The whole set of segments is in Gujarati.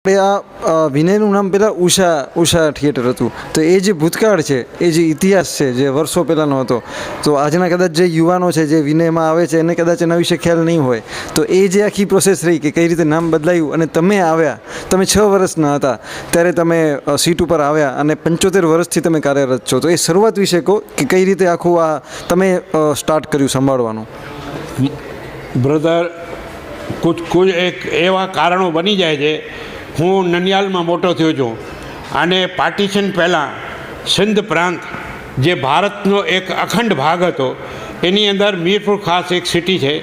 આપણે આ વિનયનું નામ પહેલાં ઉષા ઉષા થિયેટર હતું. તો એ જે ભૂતકાળ છે, એ જે ઇતિહાસ છે, જે વર્ષો પહેલાંનો હતો, તો આજના કદાચ જે યુવાનો છે, જે વિનયમાં આવે છે, એને કદાચ એના વિશે ખ્યાલ નહીં હોય. તો એ જે આખી પ્રોસેસ રહી કે કઈ રીતે નામ બદલાયું અને તમે આવ્યા, તમે છ વર્ષના હતા, ત્યારે તમે સીટ ઉપર આવ્યા અને પંચોતેર વર્ષથી તમે કાર્યરત છો. તો એ શરૂઆત વિશે કહો કે કઈ રીતે આખું આ તમે સ્ટાર્ટ કર્યું સંભાળવાનું? બ્રધર, કુછ કુછ એક એવા કારણો બની જાય છે હું નનિયાલમાં મોટો થયો છું. અને પાર્ટીશન પહેલાં સિંધ પ્રાંત, જે ભારતનો એક અખંડ ભાગ હતો, એની અંદર મીરપુર ખાસ એક સિટી છે.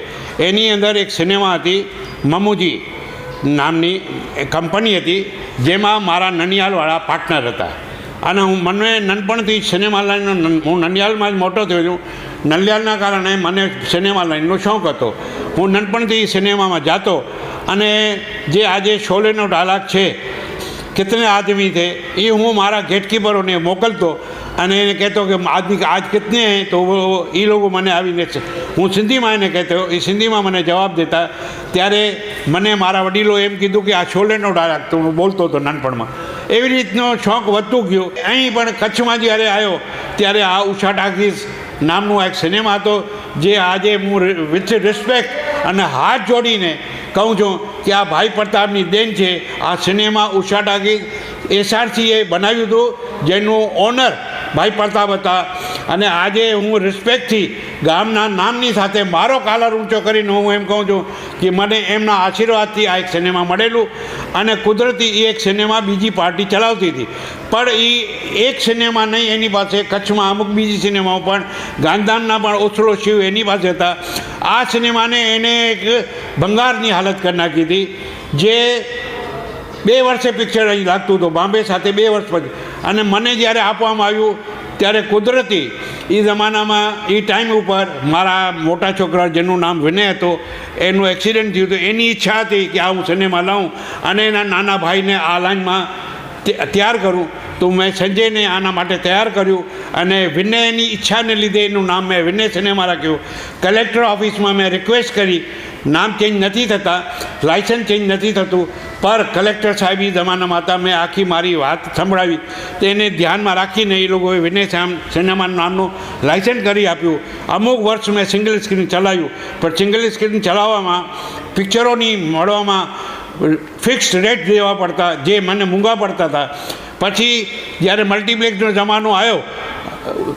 એની અંદર એક સિનેમા હતી, મમુજી નામની કંપની હતી, જેમાં મારા નનિયાલવાળા પાર્ટનર હતા. અને હું મને નાનપણથી સિનેમા લાઈનનો હું નનિયાલમાં જ મોટો થયો છું. નલિયાલના કારણે મને સિનેમા લાઈનનો શોખ હતો. હું નાનપણથી સિનેમામાં જાતો અને જે આજે શોલેનો ડાલાક છે, કેટલે આદમી થે એ હું મારા ગેટકીપરોને મોકલતો અને એને કહેતો કે આદમી આજ કેટલે હે, તો એ લોકો મને આવીને હું સિંધીમાં એને કહેતો, એ સિંધીમાં મને જવાબ દેતા, ત્યારે મને મારા વડીલો એમ કીધું કે આ છોલેનો ડાળક તો હું બોલતો હતો નાનપણમાં. એવી રીતનો શોખ વધતું ગયો. અહીં પણ કચ્છમાં જ્યારે આવ્યો, ત્યારે આ ઉષા ટાકીસ નામનું એક સિનેમા હતો, જે આજે હું વિથ રિસ્પેક્ટ અને હાથ જોડીને કહું છું કે આ ભાઈ પ્રતાપની દેન છે, આ સિનેમા ઉષા ટાકીસ એસઆરસીએ બનાવ્યું હતું, જેનું ઓનર ભાઈ પ્રતાપ હતા. અને આજે હું રિસ્પેક્ટથી ગામના નામની સાથે મારો કાલર ઊંચો કરીને હું એમ કહું છું કે મને એમના આશીર્વાદથી આ એક સિનેમા મળેલું અને કુદરતી એ એક સિનેમા બીજી પાર્ટી ચલાવતી હતી. પણ એ એક સિનેમા નહીં, એની પાસે કચ્છમાં અમુક બીજી સિનેમાઓ પણ, ગાંધીધામના પણ ઓછળો શિવ એની પાસે હતા. આ સિનેમાને એને એક ભંગારની હાલત કરી નાખી હતી. જે બે વર્ષે પિક્ચર અહીં લાગતું હતું બોમ્બે સાથે બે વર્ષ પછી. અને મને જ્યારે આપવામાં આવ્યું, ત્યારે કુદરતી એ જમાનામાં એ ટાઈમ ઉપર મારા મોટા છોકરા જેનું નામ વિનય હતો, એનું એક્સિડન્ટ થયું હતું. એની ઈચ્છા હતી કે આ હું સિનેમા લાવું અને એના નાના ભાઈને આ લાઈનમાં તૈયાર કરું. તો મેં સંજયને આના માટે તૈયાર કર્યું અને વિનયની ઈચ્છાને લીધે એનું નામ મેં વિનય સિનેમા રાખ્યું. કલેક્ટર ઓફિસમાં મેં રિક્વેસ્ટ કરી નામ ચેન્જ નથી થતા લાઇસન્સ ચેન્જ નથી થતું, પર કલેક્ટર સાહેબ એ જમાનામાં હતા, મેં આખી મારી વાત સંભળાવી. તેને ધ્યાનમાં રાખીને એ લોકોએ વિનય શ્યામ સિનેમા નામનું લાઇસન્સ કરી આપ્યું. અમુક વર્ષ મેં સિંગલ સ્ક્રીન ચલાવ્યું, પણ સિંગલ સ્ક્રીન ચલાવવામાં પિક્ચરોની મળવામાં ફિક્સ રેટ દેવા પડતા, જે મને મૂંગા પડતા હતા. પછી જ્યારે મલ્ટીપ્લેક્સનો જમાનો આવ્યો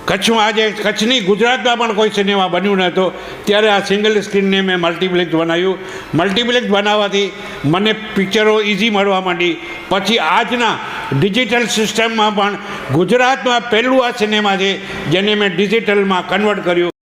કચ્છમાં આજે કચ્છની ગુજરાતમાં પણ કોઈ સિનેમા બન્યું નહોતો ત્યારે આ સિંગલ સ્ક્રીનને મેં મલ્ટીપ્લેક્સ બનાવ્યું. મલ્ટીપ્લેક્સ બનાવવાથી મને પિક્ચરો ઇઝી મળવા માંડી. પછી આજના ડિજિટલ સિસ્ટમમાં પણ ગુજરાતમાં પહેલું આ સિનેમા છે જેને મેં ડિજિટલમાં કન્વર્ટ કર્યું.